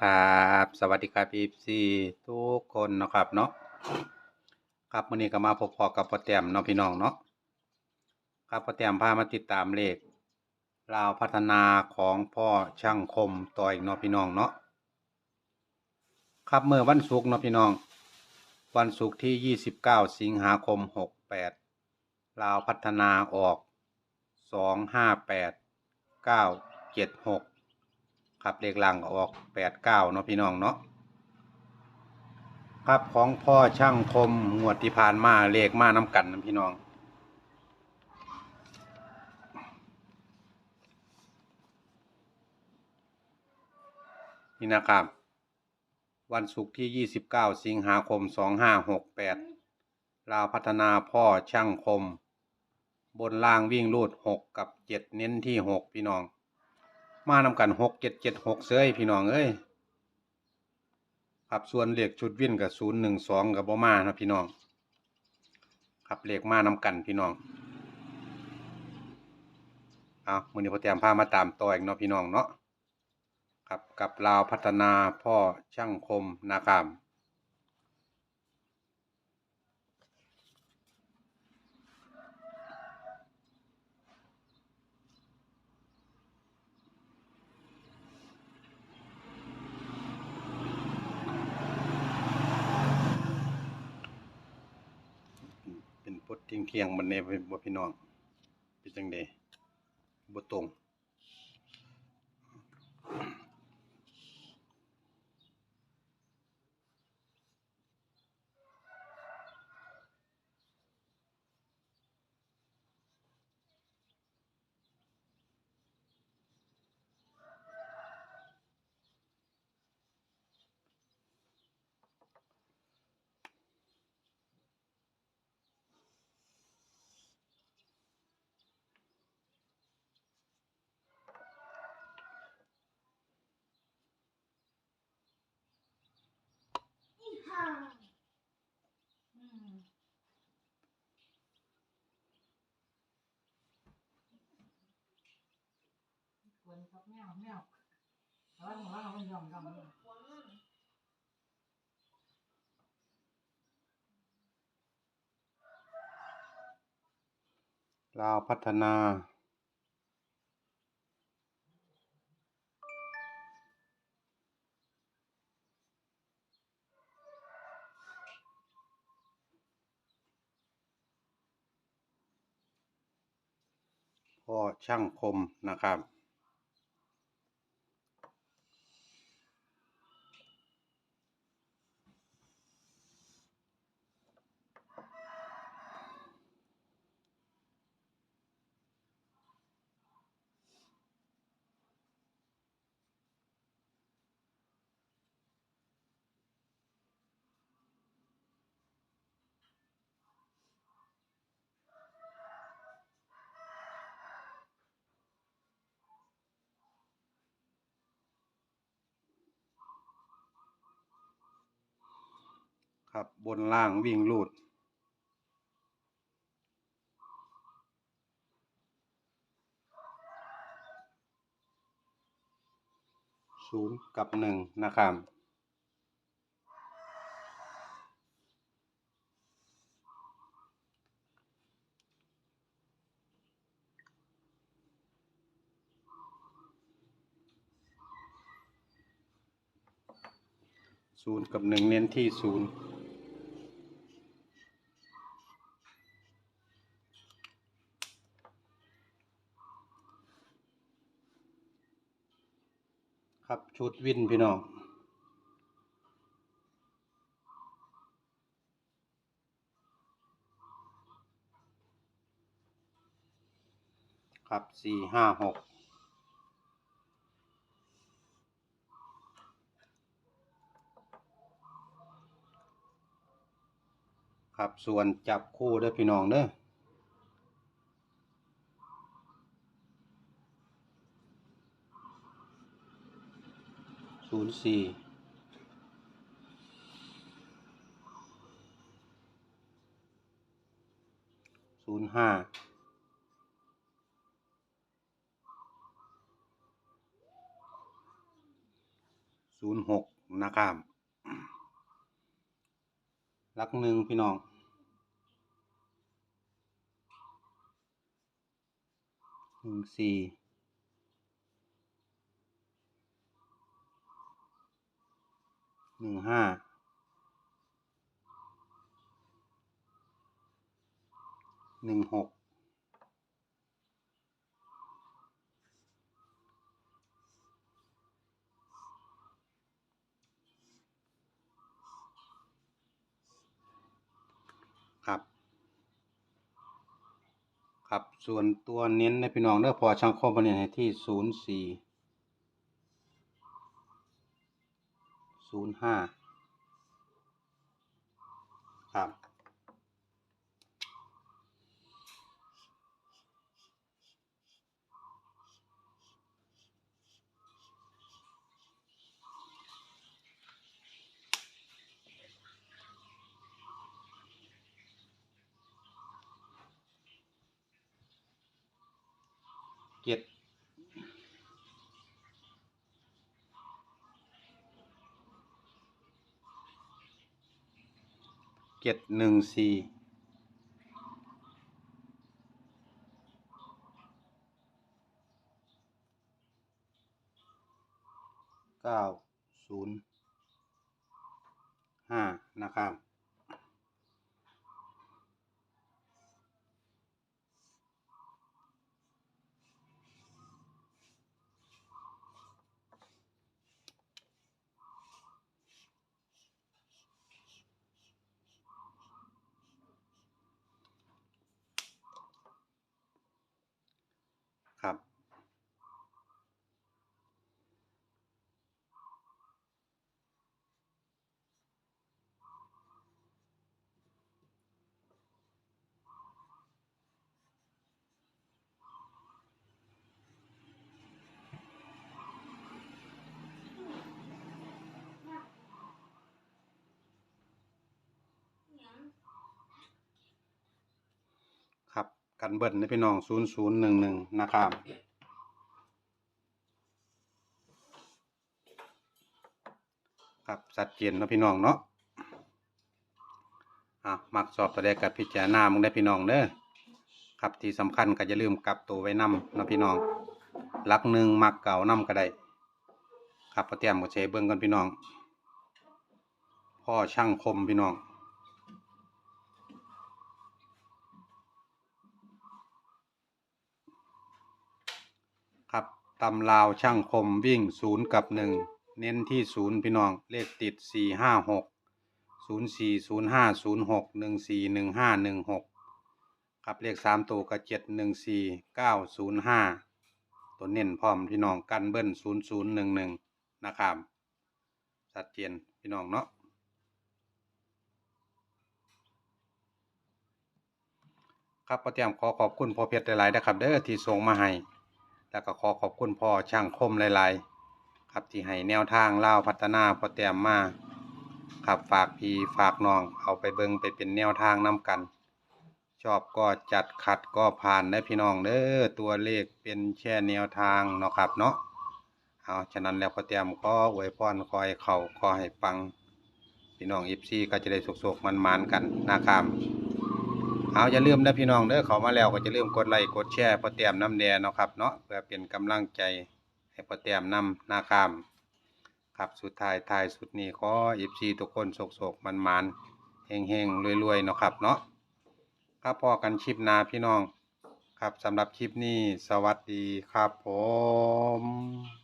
ครับสวัสดีครับพีซีทุกคนนะครับเนาะครับวันนี้ก็มาพบพอกับพ่อแต้มเนาะพี่น้องเนาะครับพ่อแต้มพามาติดตามเลขราวพัฒนาของพ่อช่างคมต่ออีกเนาะพี่น้องเนาะครับเมื่อวันศุกร์เนาะพี่น้อง วันศุกร์ที่ 29 สิงหาคม 68ราวพัฒนาออก 258 976 ครับเลขหลังก็ออกแปดเก้าเนาะพี่น้องเนาะครับของพ่อช่างคมงวดที่ผ่านมาเลขมาน้ำกันนะพี่น้อง นี่นะครับ วันศุกร์ที่ 29 สิงหาคม 2568 ลาวพัฒนาพ่อช่างคม บนล่างวิ่งรูด 6 กับ 7 เน้นที่ 6 พี่น้อง มานำกันหกเจ็ดเจ็ดหกเซ้ยพี่น้องเอ้ยครับส่วนเลขชุดวิ่นกับศูนย์หนึ่งสองกับบอมานะพี่น้อง ครับเลขมานำกันพี่น้องเอามือนี้พอเตรียมพามาตามต่ออีกเนาะพี่น้องเนาะครับกับลาวพัฒนาพ่อช่างคมนาครับ เที่ยงเที่ยงๆมันในบ่พี่น้องเป็นจังเดบ่ตรง กวนกับแมวแมวแล้วมันว่ามันยอมยอมยอมลาวพัฒนา พ่อช่างคมนะครับ ครับบนล่างวิ่งลูด ศูนย์กับหนึ่งนะครับศูนย์กับหนึ่งเน้นที่ศูนย์ ครับชุดวินพี่น้องครับสี่ห้าหกครับส่วนจับคู่เด้อพี่น้องเด้อ ศูนย์สี่ศูนย์ห้าศูนย์หกนะครับลักหนึ่งพี่น้องหนึ่งสี่ หนึ่งห้าหนึ่งหกครับ ครับ ส่วนตัวเน้นในพี่น้องเด้อพอช่างคมเน้นให้ที่ศูนย์สี่ ศูนย์ห้าครับ เจ็ด เจ็ดหนึ่งสี่เก้าศูนย์ห้านะครับ ครับ กันเบิ้ลในพี่น้องศูนย์ศูนย์หนึ่งหนึ่งนะครับครับสัดเจนนะพี่น้องเนาะอะมักสอบตัวใดกับพิจารณามึงได้พี่น้องเด้อครับที่สำคัญก็อย่าลืมกลับตัวไว้นำเนาะพี่น้องหลักหนึ่งมักเก่านำก็ได้ครับพอเตรียมก็ใช้เบิ่งกันพี่น้อง พ่อช่างคมพี่น้อง ครับ ตำลาวช่างคมวิ่งศูนย์กับหนึ่งเน้นที่ศูนย์พี่น้องเลขติดสี่ห้าหกศูนย์สี่ศูนย์ห้าศูนย์หกหนึ่งสี่หนึ่งห้าหนึ่งหกครับเลขสามตัวกับเจ็ดหนึ่งสี่เก้าศูนย์ห้าตัวเน้นพร้อมพี่น้องกันเบิ้ลศูนย์ศูนย์หนึ่งหนึ่งนะครับชัดเจนพี่น้องเนาะครับพอเตรียมขอขอบคุณพอเพชรหลายๆนะครับเด้อที่ส่งมาให้ แล้วก็ขอขอบคุณพ่อช่างคมหลายๆ ครับที่ให้แนวทางเล่าพัฒนาพอแต้มมาครับฝากพี่ฝากน้องเอาไปเบิงไปเป็นแนวทางนํกัน ชอบก็จัดขัดก็ผ่านได้พี่น้องเด้อตัวเลขเป็นแค่แนวทางเนาะครับเนาะเอาฉะนั้นแล้วพอแต้มขออวยพรขอให้เขาขอให้ปัง พี่น้องอีซีก็จะได้สุกๆมันๆกันนะครับ เอาอย่าลืมนะพี่น้องเด้อเขามาแล้วก็จะลืมกดไลค์กดแชร์พอเตรียมน้ำแดงเนาะครับเนาะเพื่อเป็นกำลังใจให้พอเตรียมนำนาคามครับสุดท้ายท้ายสุดนี้ขออีซีทุกคนโศกๆมันๆเฮงๆรวยๆเนาะครับเนาะครับพอกันคลิปนาพี่น้อง ครับสำหรับคลิปนี้สวัสดีครับผม